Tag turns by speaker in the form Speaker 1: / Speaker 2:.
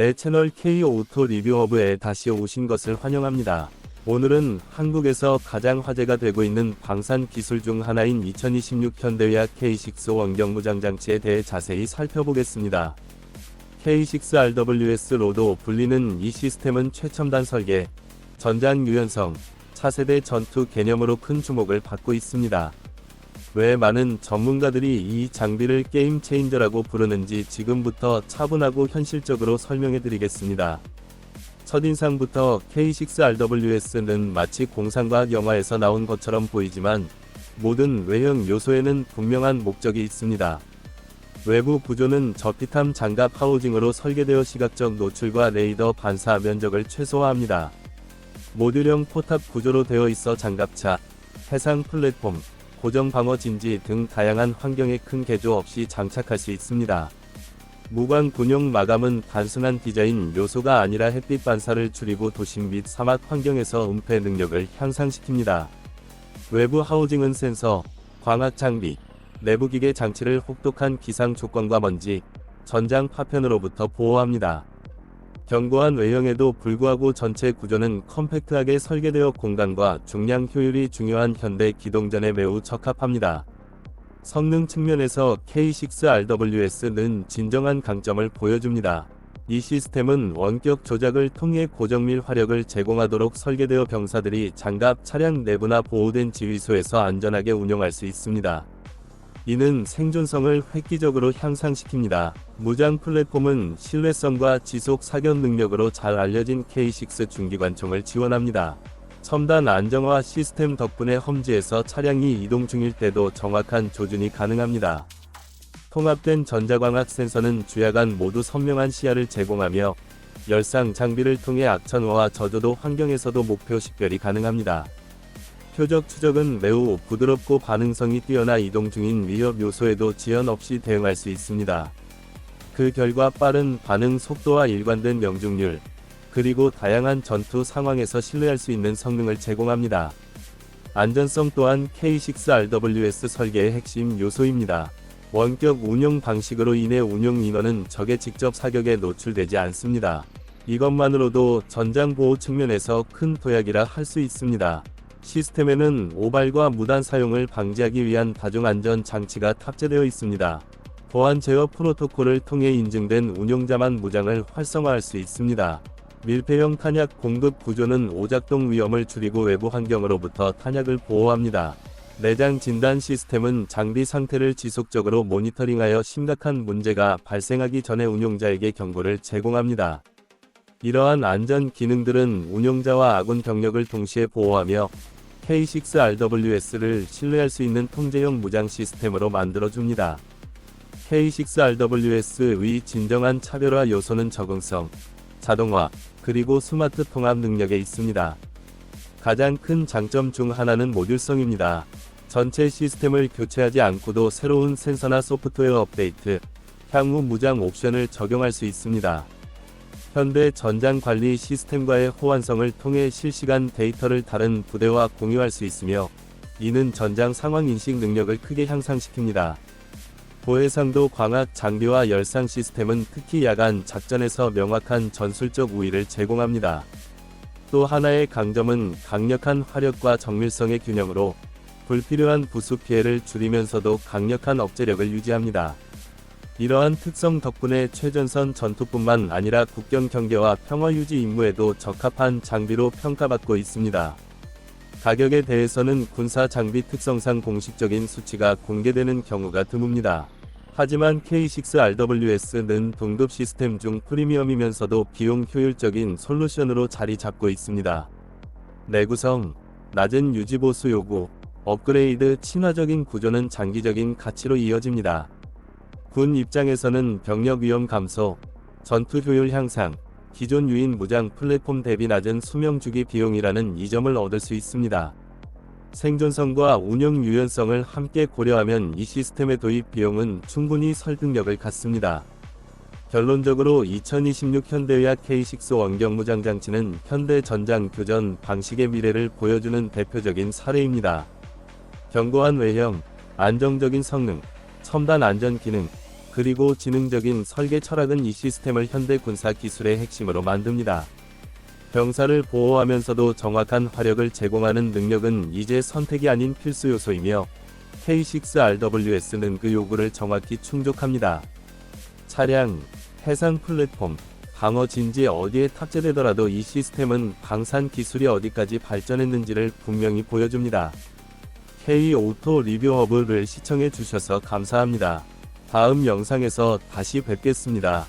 Speaker 1: 내 채널 K 오토 리뷰허브에 다시 오신 것을 환영합니다. 오늘은 한국에서 가장 화제가 되고 있는 방산 기술 중 하나인 2026 현대위아 K6 원경무장 장치에 대해 자세히 살펴보겠습니다. K6RWS 로도 불리는 이 시스템은 최첨단 설계, 전장 유연성, 차세대 전투 개념으로 큰 주목을 받고 있습니다. 왜 많은 전문가들이 이 장비를 게임 체인저라고 부르는지 지금부터 차분하고 현실적으로 설명해 드리겠습니다. 첫인상부터 K6RWS는 마치 공상과학 영화에서 나온 것처럼 보이지만 모든 외형 요소에는 분명한 목적이 있습니다. 외부 구조는 저피탐 장갑 하우징으로 설계되어 시각적 노출과 레이더 반사 면적을 최소화합니다. 모듈형 포탑 구조로 되어 있어 장갑차, 해상 플랫폼, 고정 방어 진지 등 다양한 환경에 큰 개조 없이 장착할 수 있습니다. 무광 군용 마감은 단순한 디자인 요소가 아니라 햇빛 반사를 줄이고 도심 및 사막 환경에서 은폐 능력을 향상시킵니다. 외부 하우징은 센서, 광학 장비, 내부 기계 장치를 혹독한 기상 조건과 먼지, 전장 파편으로부터 보호합니다. 견고한 외형에도 불구하고 전체 구조는 컴팩트하게 설계되어 공간과 중량 효율이 중요한 현대 기동전에 매우 적합합니다. 성능 측면에서 K6RWS는 진정한 강점을 보여줍니다. 이 시스템은 원격 조작을 통해 고정밀 화력을 제공하도록 설계되어 병사들이 장갑 차량 내부나 보호된 지휘소에서 안전하게 운용할 수 있습니다. 이는 생존성을 획기적으로 향상시킵니다. 무장 플랫폼은 신뢰성과 지속 사격 능력으로 잘 알려진 K6 중기관총을 지원합니다. 첨단 안정화 시스템 덕분에 험지에서 차량이 이동 중일 때도 정확한 조준이 가능합니다. 통합된 전자광학 센서는 주야간 모두 선명한 시야를 제공하며 열상 장비를 통해 악천후와 저조도 환경에서도 목표 식별이 가능합니다. 표적 추적은 매우 부드럽고 반응성이 뛰어나 이동 중인 위협 요소에도 지연 없이 대응할 수 있습니다. 그 결과 빠른 반응 속도와 일관된 명중률, 그리고 다양한 전투 상황에서 신뢰할 수 있는 성능을 제공합니다. 안전성 또한 K6RWS 설계의 핵심 요소입니다. 원격 운용 방식으로 인해 운용 인원은 적의 직접 사격에 노출되지 않습니다. 이것만으로도 전장 보호 측면에서 큰 도약이라 할 수 있습니다. 시스템에는 오발과 무단 사용을 방지하기 위한 다중 안전 장치가 탑재되어 있습니다. 보안 제어 프로토콜을 통해 인증된 운용자만 무장을 활성화할 수 있습니다. 밀폐형 탄약 공급 구조는 오작동 위험을 줄이고 외부 환경으로부터 탄약을 보호합니다. 내장 진단 시스템은 장비 상태를 지속적으로 모니터링하여 심각한 문제가 발생하기 전에 운용자에게 경고를 제공합니다. 이러한 안전 기능들은 운용자와 아군 병력을 동시에 보호하며 K6RWS를 신뢰할 수 있는 통제형 무장 시스템으로 만들어줍니다. K6RWS의 진정한 차별화 요소는 적응성, 자동화, 그리고 스마트 통합 능력에 있습니다. 가장 큰 장점 중 하나는 모듈성입니다. 전체 시스템을 교체하지 않고도 새로운 센서나 소프트웨어 업데이트, 향후 무장 옵션을 적용할 수 있습니다. 현대 전장 관리 시스템과의 호환성을 통해 실시간 데이터를 다른 부대와 공유할 수 있으며, 이는 전장 상황 인식 능력을 크게 향상시킵니다. 보해상도 광학 장비와 열상 시스템은 특히 야간 작전에서 명확한 전술적 우위를 제공합니다. 또 하나의 강점은 강력한 화력과 정밀성의 균형으로 불필요한 부수 피해를 줄이면서도 강력한 억제력을 유지합니다. 이러한 특성 덕분에 최전선 전투뿐만 아니라 국경 경계와 평화 유지 임무에도 적합한 장비로 평가받고 있습니다. 가격에 대해서는 군사 장비 특성상 공식적인 수치가 공개되는 경우가 드뭅니다. 하지만 K6RWS는 동급 시스템 중 프리미엄이면서도 비용 효율적인 솔루션으로 자리 잡고 있습니다. 내구성, 낮은 유지보수 요구, 업그레이드 친화적인 구조는 장기적인 가치로 이어집니다. 군 입장에서는 병력 위험 감소, 전투 효율 향상, 기존 유인 무장 플랫폼 대비 낮은 수명 주기 비용이라는 이점을 얻을 수 있습니다. 생존성과 운영 유연성을 함께 고려하면 이 시스템의 도입 비용은 충분히 설득력을 갖습니다. 결론적으로 2026 현대의학 K6 원경무장 장치는 현대 전장 교전 방식의 미래를 보여주는 대표적인 사례입니다. 견고한 외형, 안정적인 성능, 첨단 안전 기능, 그리고 지능적인 설계 철학은 이 시스템을 현대 군사 기술의 핵심으로 만듭니다. 병사를 보호하면서도 정확한 화력을 제공하는 능력은 이제 선택이 아닌 필수 요소이며 K6RWS는 그 요구를 정확히 충족합니다. 차량, 해상 플랫폼, 방어 진지 어디에 탑재되더라도 이 시스템은 방산 기술이 어디까지 발전했는지를 분명히 보여줍니다. K 오토 리뷰 허브를 시청해 주셔서 감사합니다. 다음 영상에서 다시 뵙겠습니다.